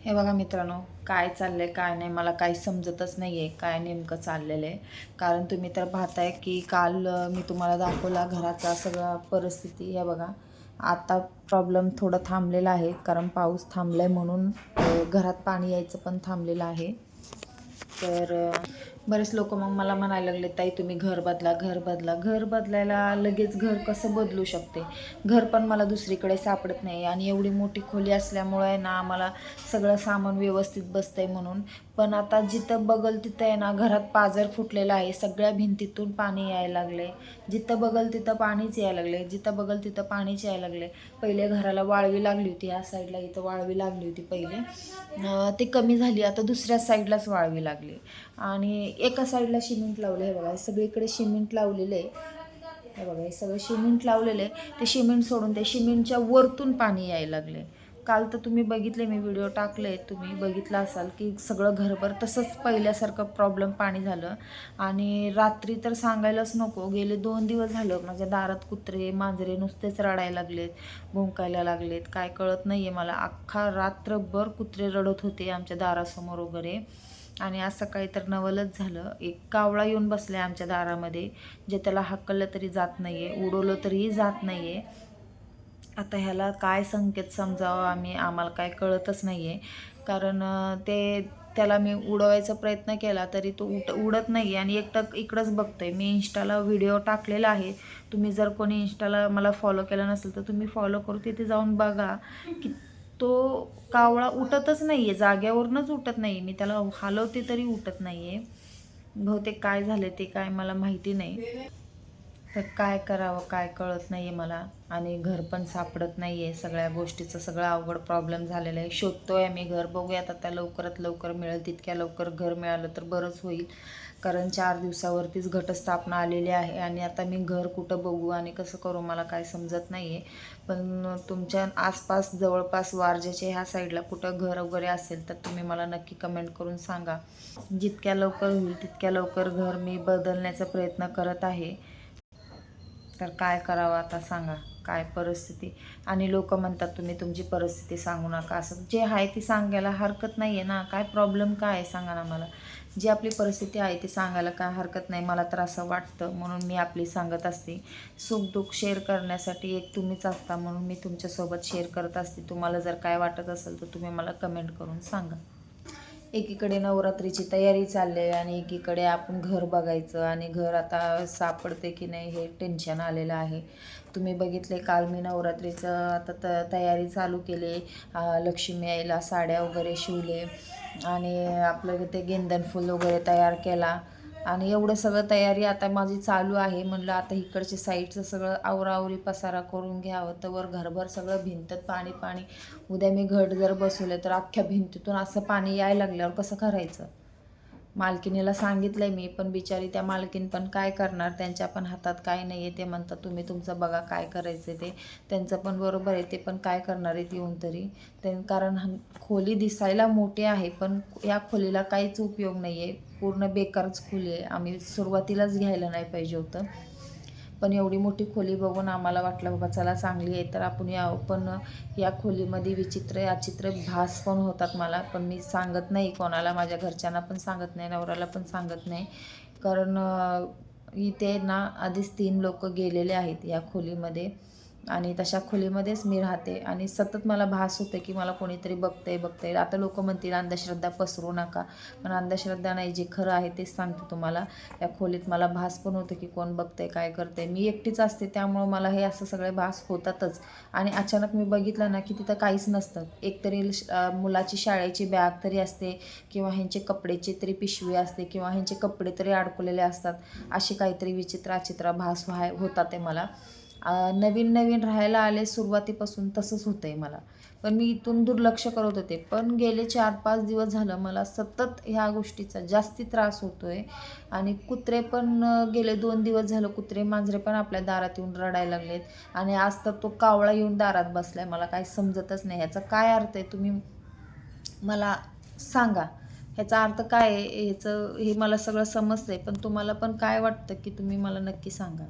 हे बघा मित्रांनो काय चाललं आहे काय नाही मला काही समजतच नाही आहे काय नेमकं चाललेलं आहे कारण तुम्ही तर पाहताय की काल मी तुम्हाला दाखवला घराचा सगळा परिस्थिती. हे बघा आता प्रॉब्लेम थोडं थांबलेला आहे कारण पाऊस थांबलाय म्हणून घरात पाणी यायचं पण थांबलेलं आहे. तर बरेच लोक मग मला म्हणायला लागले ताई तुम्ही घर बदला घर बदला. घर बदलायला लगेच घर कसं बदलू शकते? घर पण मला दुसरीकडे सापडत नाही आणि एवढी मोठी खोली असल्यामुळे आहे ना आम्हाला सगळं सामान व्यवस्थित बसतंय म्हणून. पण आता जिथं बघल तिथं आहे ना घरात पाजर फुटलेला आहे सगळ्या भिंतीतून पाणी यायला लागले जिथं बगल तिथं पाणीच यायला लागले जिथं बगल तिथं पाणीच यायला लागले पहिले घराला वाळवी लागली होती या साईडला इथं वाळवी लागली होती पहिले. ती ते कमी झाली आता दुसऱ्या साईडलाच वाळवी लागली. आणि एका साईडला शिमेंट लावलं हे बघा सगळीकडे शिमेंट लावलेलं आहे. हे बघा हे सगळं शिमेंट लावलेलं आहे. ते शिमेंट सोडून ते शिमेंटच्या वरतून पाणी यायला लागले काल तर तुम्ही बघितले मी व्हिडिओ टाकले तुम्ही बघितला असाल की सगळं घरभर तसंच पहिल्यासारखं प्रॉब्लेम पाणी झालं. आणि रात्री तर सांगायलाच नको गेले दोन दिवस झालं. माझ्या दारात कुत्रे मांजरे नुसतेच रडायला लागलेत भुंकायला लागलेत. काय कळत नाही आहे मला. अख्खा रात्रभर कुत्रे रडत होते आमच्या दारासमोर वगैरे. आणि आज सकाळी तर नवलच झालं. एक कावळा येऊन बसलाय आमच्या दारामध्ये जे त्याला हकललं तरी जात नाही आहे उडवलं तरीही जात नाही आहे आता ह्याला काय संकेत समजावं आम्ही आम्हाला काय कळतच नाही आहे कारण ते त्याला मी उडवायचा प्रयत्न केला तरी तो उट उडत नाही आहे आणि एकटक इकडंच बघतो आहे मी इंस्टाला व्हिडिओ टाकलेला आहे. तुम्ही जर कोणी इंस्टाला मला फॉलो केलं नसेल तर तुम्ही फॉलो करू तिथे जाऊन बघा. की तो कावळा उठतच नाही आहे जाग्यावरूनच उठत नाही मी त्याला हलवते तरी उठत नाही आहे बहुतेक काय झाले ते काय मला माहिती नाही. तर काय करावं काय कळत नाही आहे मला. आणि घर पण सापडत नाही आहे सगळ्या गोष्टीचं सगळं अवघड प्रॉब्लेम झालेलं आहे. शोधतो आहे आम्ही घर. बघूयात आता लवकरात लवकर मिळेल तितक्या लवकर घर मिळालं तर बरंच होईल. कारण चार दिवसावरतीच घटस्थापना आलेली आहे. आणि आता मी घर कुठं बघू आणि कसं करू मला काय समजत नाही आहे पण तुमच्या आसपास जवळपास वारजेचे ह्या साईडला कुठं घर वगैरे असेल तर तुम्ही मला नक्की कमेंट करून सांगा. जितक्या लवकर होईल तितक्या लवकर घर मी बदलण्याचा प्रयत्न करत आहे. तर काय करावं आता सांगा. काय परिस्थिती? आणि लोक म्हणतात तुम्ही तुमची परिस्थिती सांगू नका. असं जे आहे ती सांगायला हरकत नाही आहे ना. काय प्रॉब्लेम काय आहे सांगा ना मला. जी आपली परिस्थिती आहे ती सांगायला काय हरकत नाही. मला तर असं वाटतं म्हणून मी आपली सांगत असते. सुखदुःख शेअर करण्यासाठी एक तुम्हीच असता म्हणून मी तुमच्यासोबत शेअर करत असते. तुम्हाला जर काय वाटत असेल तर तुम्ही मला कमेंट करून सांगा. एकीकडे नवरात्रीची तयारी चालली आहे आणि एकीकडे आपण घर बघायचं आणि घर आता सापडते की नाही हे टेन्शन आलेलं आहे. तुम्ही बघितले काल मी नवरात्रीचं आता त तयारी चालू केली. लक्ष्मी यायला साड्या वगैरे शिवले आणि आपलं ते गेंदन फूल वगैरे तयार केला. आणि एवढं सगळं तयारी आता माझी चालू आहे. म्हणलं आता इकडच्या साईडचं सगळं आवरावरी पसारा करून घ्यावं. तर वर घरभर सगळं भिंतत पाणी पाणी. उद्या मी घट जर बसवले तर अख्ख्या भिंतीतून असं पाणी यायला लागल्यावर कसं करायचं? मालकिनीला सांगितलंय मी पण बिचारी त्या मालकीन पण काय करणार? त्यांच्या पण हातात काय नाही आहे ते म्हणतात तुम्ही तुमचं बघा काय करायचं ते. त्यांचं पण बरोबर आहे ते पण काय करणार आहेत येऊन तरी. ते कारण हं- खोली दिसायला मोठी आहे पण या खोलीला काहीच उपयोग नाही आहे पूर्ण बेकारच खोली आहे. आम्ही सुरुवातीलाच घ्यायला नाही पाहिजे होतं. पण एवढी मोठी खोली बघून आम्हाला वाटलं बाबा चला चांगली आहे. तर आपण या पण या खोलीमध्ये विचित्र अचित्र भास पण होतात मला. पण मी सांगत नाही कोणाला माझ्या घरच्यांना पण सांगत नाही नवऱ्याला पण सांगत नाही. कारण इथे ना आधीच तीन लोक गेलेले आहेत या खोलीमध्ये. आणि तशा खोलीमध्येच मी राहते. आणि सतत मला भास होते की मला कोणीतरी बघतंय बघतंय. आता लोक म्हणतील अंधश्रद्धा पसरू नका. पण अंधश्रद्धा नाही जे खरं आहे तेच सांगते तुम्हाला. या खोलीत मला भास पण होतं की कोण बघतंय काय करतंय. मी एकटीच असते त्यामुळं मला हे असं सगळे भास होतातच. आणि अचानक मी बघितलं ना की तिथं काहीच नसतं. एकतरी मुलाची शाळेची बॅग तरी असते किंवा ह्यांचे कपडेची तरी पिशवी असते किंवा ह्यांचे कपडे तरी अडकलेले असतात. असे काहीतरी विचित्र अचित्र भास व्हाय होता ते मला. नवीन नवीन राहायला आले सुरुवातीपासून तसंच होतं आहे मला. पण मी इथून दुर्लक्ष करत होते. पण गेले चार पाच दिवस झालं मला सतत ह्या गोष्टीचा जास्ती त्रास होतो आहे आणि कुत्रे पण गेले दोन दिवस झालं कुत्रे मांजरे पण आपल्या दारात येऊन रडायला लागलेत. आणि आज तर तो कावळा येऊन दारात बसला आहे मला काही समजतच नाही. ह्याचा काय अर्थ आहे तुम्ही मला सांगा. ह्याचा अर्थ काय आहे? ह्याचं हे मला सगळं समजतं आहे पण तुम्हाला पण काय वाटतं की तुम्ही मला नक्की सांगा?